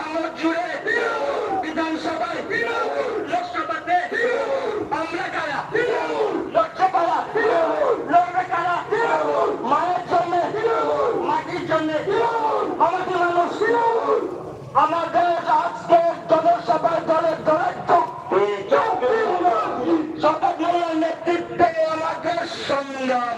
আমার জুড়ে বিধানসভায় লোকসভাতে আমরা কারা? লড়ছে কারা লড়বে কারা? মায়ের জন্য, মাটির জন্য। আমাদের সংগ্রাম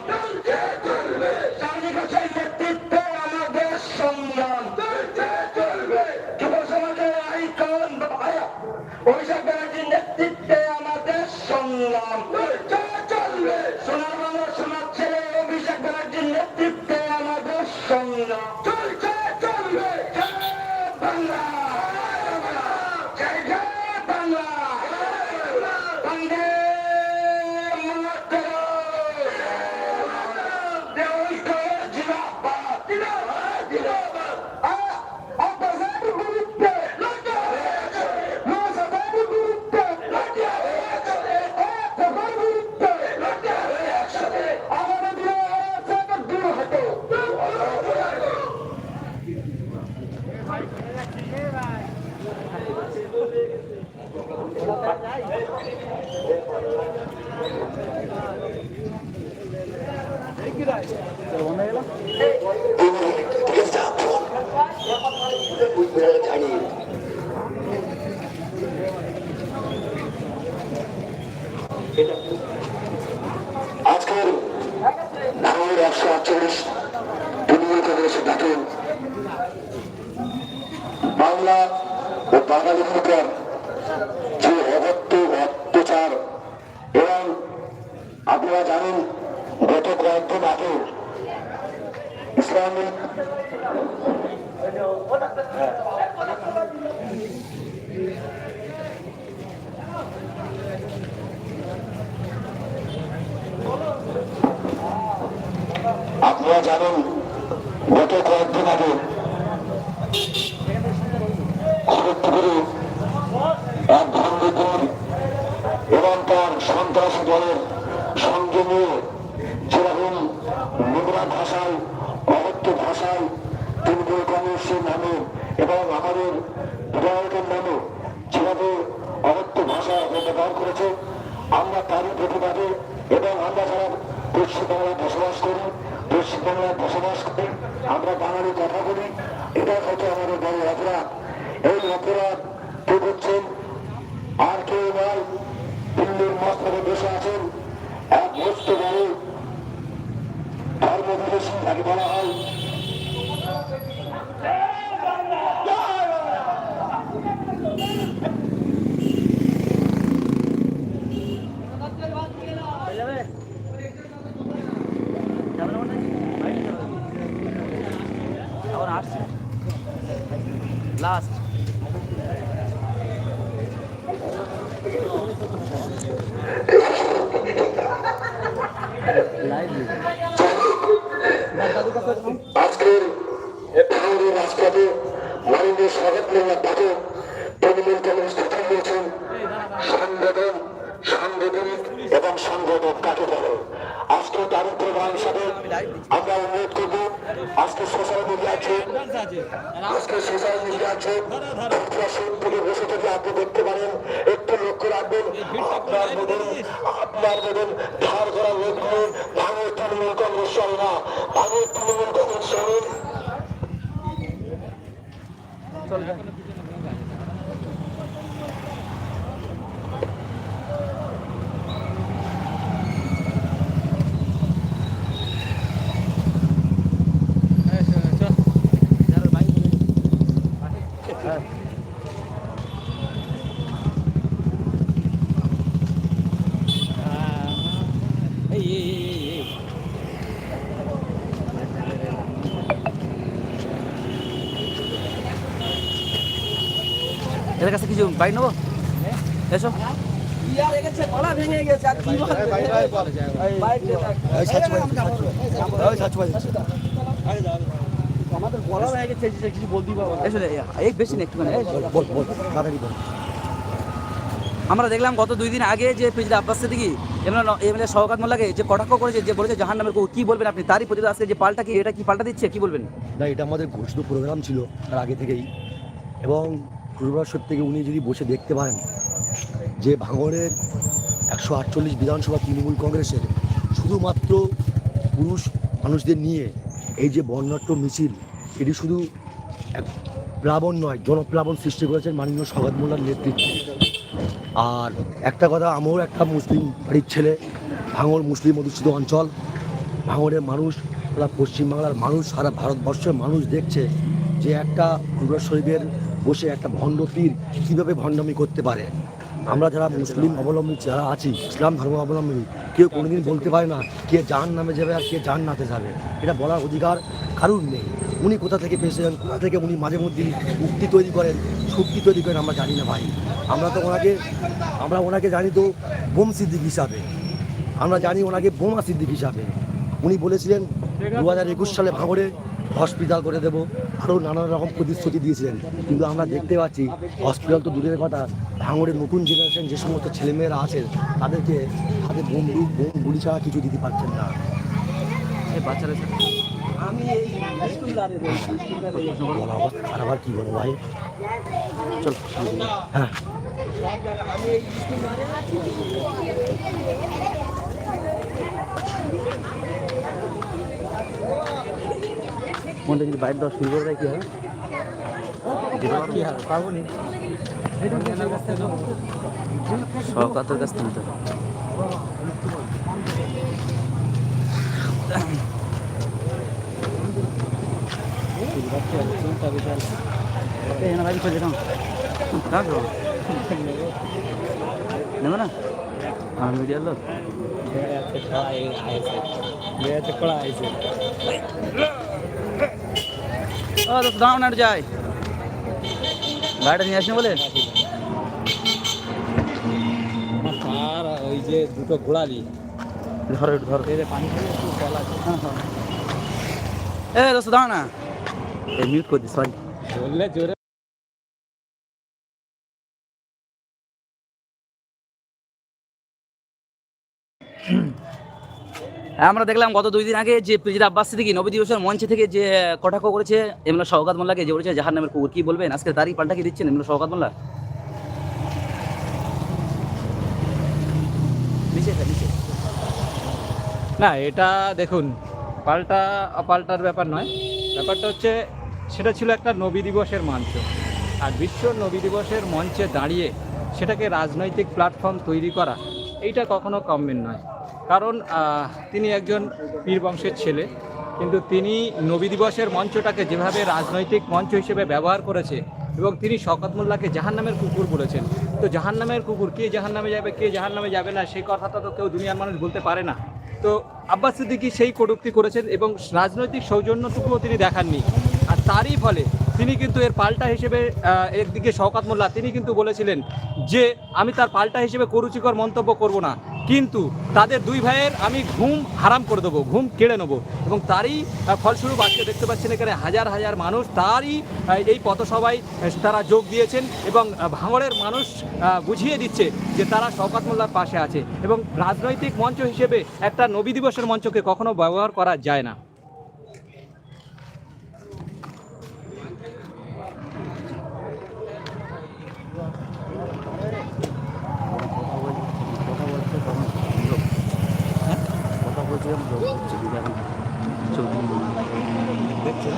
ধানের একশো আটচল্লিশ তৃণমূল কংগ্রেসের ডাকে বাংলা ও বাঙালির উপর যে অগত্য অত্যাচার এবং আপনারা জানেন গত কয়েকদিন আগে ইসলামিক আপনারা জানেন গত কয়েকদিন আগে খড়গপুরে এক ভঙ্গিপুর এবং তার সন্ত্রাসী দলের সঙ্গে নিয়ে যেরকম নোংরা ভাষায় অবত্য ভাষায় তৃণমূল কংগ্রেসের নামে এবং আমাদের বিধায়কের নামে যেভাবে অবত্য ভাষা ব্যবহার করেছে, আমরা তারই প্রতিবাদে এবং আমরা যারা পশ্চিমবাংলায় বসবাস করি পশ্চিমবাংলায় বসবাস করি, আমরা বাঙালি কথা বলি, এটা হয়তো আমাদের বড় অপরাধ। এই অপরাধ কে করছেন? আর কেউ নয়? দিল্লির মস্তকে বসে আছেন এক মস্ত বড় ধর্মবিদেশী তাকে বলা হয়। লাস্ট আজকের ভাঙড়ের রাজপথে মাননীয় স্বাগত নেওয়ার পাঠক তৃণমূল কংগ্রেস কথা বলছেন সংগঠন সাংগঠনিক এবং সংগঠন কাকে বলে? আজকে তারই প্রধান হিসাবে আমরা অনুরোধ করব। আজকে সোশ্যাল মিডিয়া আছে। আজকে সোশ্যাল মিডিয়া আছে। প্রশাসন থেকে বসে থেকে আপনি দেখতে পারেন। একটু লক্ষ্য রাখবেন। আপনার মতন আপনার মতন ধার করা লোকগুলো ভাঙর তৃণমূল কংগ্রেস চলে না। ভাঙর তৃণমূল কংগ্রেস চলে। এদের কাছে কিছু বাইক নেব? এসো। এই বেশি। আমরা দেখলাম গত দুই দিন আগে যে প্রেসিডেন্ট আব্বাস সিদ্দিকি, এমএলএ শওকাত মোল্লাকে যে কটাক্ষ করেছে, যে বলেছে জাহান নামের কি বলবেন আপনি? তারই প্রতিবাদ আজকে যে পাল্টা কি, এটা কি পাল্টা দিচ্ছে, কি বলবেন? না, এটা আমাদের ঘোষিত প্রোগ্রাম ছিল তার আগে থেকেই। এবং পূর্বাশ্বর থেকে উনি যদি বসে দেখতে পারেন যে ভাঙড়ের একশো আটচল্লিশ বিধানসভা তৃণমূল কংগ্রেসের শুধুমাত্র পুরুষ মানুষদের নিয়ে এই যে বর্ণাঢ্য মিছিল, এটি শুধু এক প্লাবন নয়, জনপ্লাবন সৃষ্টি করেছেন মাননীয় সগাত মোল্লার নেতৃত্বে। আর একটা কথা আমরাও একটা মুসলিম বাড়ির ছেলে, ভাঙড় মুসলিম অধিষ্ঠিত অঞ্চল। ভাঙড়ের মানুষ পশ্চিমবাংলার মানুষ, সারা ভারতবর্ষের মানুষ দেখছে যে একটা পূর্ব শরীফের বসে একটা ভণ্ড পীর কীভাবে ভণ্ডামি করতে পারে? আমরা যারা মুসলিম অবলম্বী, যারা আছি, ইসলাম ধর্ম অবলম্বী, কেউ কোনোদিন বলতে পারে না কে জাহান নামে যাবে আর কে জাহান নাতে যাবে। এটা বলার অধিকার কারুর নেই। উনি কোথা থেকে পেয়েছিলেন কোথা থেকে উনি মাঝে মধ্যে উক্তি তৈরি করেন শক্তি তৈরি করেন, আমরা জানি না ভাই। আমরা তো ওনাকে, আমরা ওনাকে জানি তো বোম সিদ্দিক হিসাবে। আমরা জানি ওনাকে বোমা সিদ্দিক হিসাবে। উনি বলেছিলেন দু হাজার একুশ সালে ভাঙড়ে হসপিটাল করে দেবো। আরও নানান রকম প্রতিশ্রুতি দিয়েছিলেন। কিন্তু আমরা দেখতে পাচ্ছি হসপিটাল তো দূরের কথা ভাঙড়ের নতুন জেনারেশন যে সমস্ত ছেলেমেয়েরা আছেন তাদেরকে হাতে বন্দুক বোম গুলি ছাড়া কিছু দিতে পারছেন না। এই বাচ্চারা বলা অবস্থা খারাপ আর কি বলব ভাই? চল হ্যাঁ। মনটা যদি বাইক দেওয়া শুরু করে দেয় কি হবে শওকাতের কাছ থেকে নিতে হবে। এই না বাইক চলে যাও কাজ নেবে না আমার মিডিয়ার লোক ও দাও না যাই গাড়িটা নিয়ে আসিনি বলে আর ওই যে দুটো ঘোড়ালি ধরো পানি আছে এ দোস্ত দাও না মিউট করে দিস সরি বললে জোরে আমরা দেখলাম গত দুই দিন আগে যে প্রেসিডেন্ট আব্বাস সিদ্দিকী নবী দিবসের মঞ্চে থেকে যে কটাক্ষ করেছে এমন শওকাত মোল্লাকে যে বলেছে জাহার নামের কুকুর কি বলবেন? আজকে তারই পাল্টা কি দিচ্ছেন? এমন শওকাত মোল্লা। না, এটা দেখুন, পাল্টা অপাল্টার ব্যাপার নয়। ব্যাপারটা হচ্ছে, সেটা ছিল একটা নবী দিবসের মঞ্চ। আর বিশ্ব নবী দিবসের মঞ্চে দাঁড়িয়ে সেটাকে রাজনৈতিক প্ল্যাটফর্ম তৈরি করা এইটা কখনো কমবেন নয়। কারণ তিনি একজন পীর বংশের ছেলে, কিন্তু তিনি নবী দিবসের মঞ্চটাকে যেভাবে রাজনৈতিক মঞ্চ হিসেবে ব্যবহার করেছে এবং তিনি শকত মোল্লাকে জাহান নামের কুকুর বলেছেন। তো জাহান নামের কুকুর কে জাহান নামে যাবে, কে জাহান নামে যাবে না, সেই কথাটা তো কেউ দুনিয়ার মানুষ বলতে পারে না। তো আব্বাস সিদ্দিকি সেই কটূক্তি করেছেন এবং রাজনৈতিক সৌজন্যটুকুও তিনি দেখাননি। আর তারই ফলে তিনি কিন্তু এর পাল্টা হিসেবে একদিকে শওকাত মোল্লা, তিনি কিন্তু বলেছিলেন যে, আমি তার পাল্টা হিসেবে করুচিকর মন্তব্য করব না। কিন্তু তাদের দুই ভাইয়ের আমি ঘুম হারাম করে দেবো, ঘুম কেড়ে নেব। এবং তারই ফলস্বরূপ আজকে দেখতে পাচ্ছেন এখানে হাজার হাজার মানুষ, তারই এই পথসভায় তারা যোগ দিয়েছেন এবং ভাঙড়ের মানুষ বুঝিয়ে দিচ্ছে যে তারা শওকাত মোল্লার পাশে আছে। এবং রাজনৈতিক মঞ্চ হিসেবে একটা নবী দিবসের মঞ্চকে কখনো ব্যবহার করা যায় না কথা বলছিলাম যোগ হচ্ছে বিজ্ঞাপন চলবে দেখছেন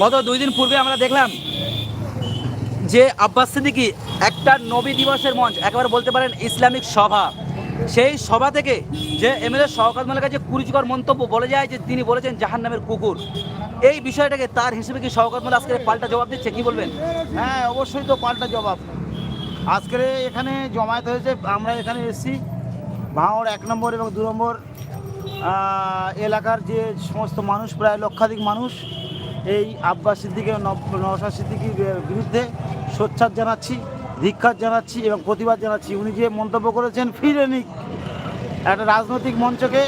গত দুই দিন পূর্বে আমরা দেখলাম যে আব্বাস সিদ্দিকি একটা নবী দিবসের মঞ্চ, একেবারে বলতে পারেন ইসলামিক সভা। সেই সভা থেকে যে এমএলএ শওকত মালের কাছে কুরুচিকর মন্তব্য বলে যায় যে তিনি বলেছেন জাহান নামের কুকুর। এই বিষয়টাকে তার হিসেবে কি শওকত মাল আজকে পাল্টা জবাব দিচ্ছে, কি বলবেন? হ্যাঁ অবশ্যই তো পাল্টা জবাব। আজকে এখানে জমায়েত হয়েছে, আমরা এখানে এসেছি। ভাঙড় এক নম্বর এবং দু নম্বর এলাকার যে সমস্ত মানুষ, প্রায় লক্ষাধিক মানুষ, এই আব্বাস সিদ্দিকের নওশাদ সিদ্দিকির বিরুদ্ধে সোচ্চার জানাচ্ছি। ধিক্ষার জানাচ্ছি এবং প্রতিবাদ জানাচ্ছি। উনি যে মন্তব্য করেছেন ফিরে নিক একটা রাজনৈতিক মঞ্চকে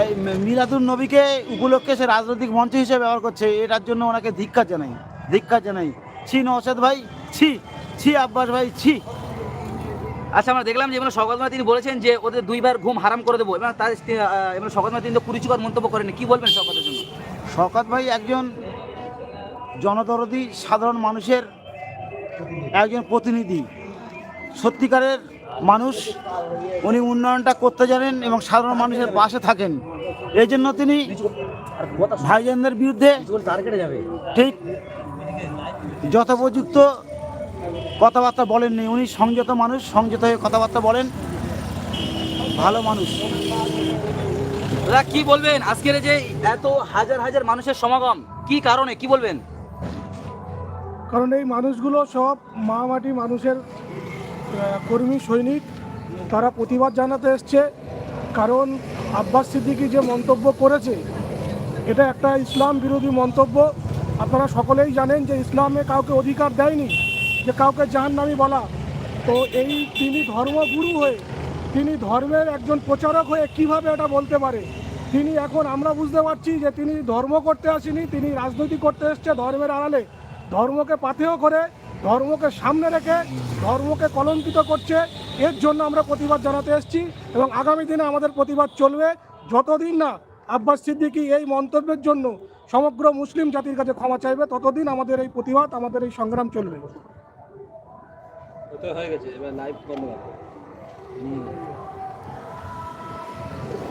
এই মিলাদুল নবীকে উপলক্ষে সে রাজনৈতিক মঞ্চ হিসেবে ব্যবহার করছে। এটার জন্য ওনাকে ধিক্ষার জানাই ধিক্ষার জানাই। ছি নওশাদ ভাই ছি ছি আব্বাস ভাই ছি। আচ্ছা আমরা দেখলাম যে শওকত মাল তিনি বলেছেন যে ওদের দুইবার ঘুম হারাম করে দেবো এবং তার শওকত মাল তিনি তো কুরুচিকর মন্তব্য করেনি কি বলবেন শওকতের জন্য? শওকত ভাই একজন জনদরদি সাধারণ মানুষের একজন প্রতিনিধি। সত্যিকারের মানুষ, উনি উন্নয়নটা করতে জানেন এবং সাধারণ মানুষের পাশে থাকেন। এই জন্য তিনি ভাইজানদের বিরুদ্ধে ঠিক যথোপযুক্ত কথাবার্তা বলেননি। উনি সংযত মানুষ, সংযত হয়ে কথাবার্তা বলেন। ভালো মানুষ। কি বলবেন? আজকের যে এত হাজার হাজার মানুষের সমাগম, কি কারণে? কি বলবেন? কারণ এই মানুষগুলো সব মা মাটি মানুষের কর্মী, সৈনিক। তারা প্রতিবাদ জানাতে এসছে। কারণ আব্বাস সিদ্দিকি যে মন্তব্য করেছে, এটা একটা ইসলাম বিরোধী মন্তব্য। আপনারা সকলেই জানেন যে ইসলামে কাউকে অধিকার দেয়নি, যে কাউকে যান জাহান্নামি বলা। তো এই তিনি ধর্মগুরু হয়ে, তিনি ধর্মের একজন প্রচারক হয়ে কীভাবে এটা বলতে পারে? তিনি এখন আমরা বুঝতে পারছি যে তিনি ধর্ম করতে আসেনি, তিনি রাজনীতি করতে এসছে ধর্মের আড়ালে। ধর্মকে পাথেয় করে, ধর্মকে সামনে রেখে, ধর্মকে কলঙ্কিত করছে, এর জন্য আমরা প্রতিবাদ জানাতে এসেছি এবং আগামী দিনে আমাদের প্রতিবাদ চলবে। যতদিন না আব্বাস সিদ্দিকী এই মন্তব্যের জন্য সমগ্র মুসলিম জাতির কাছে ক্ষমা চাইবে, ততদিন আমাদের এই প্রতিবাদ, আমাদের এই সংগ্রাম চলবে। হয়ে গেছে, এবার লাইভ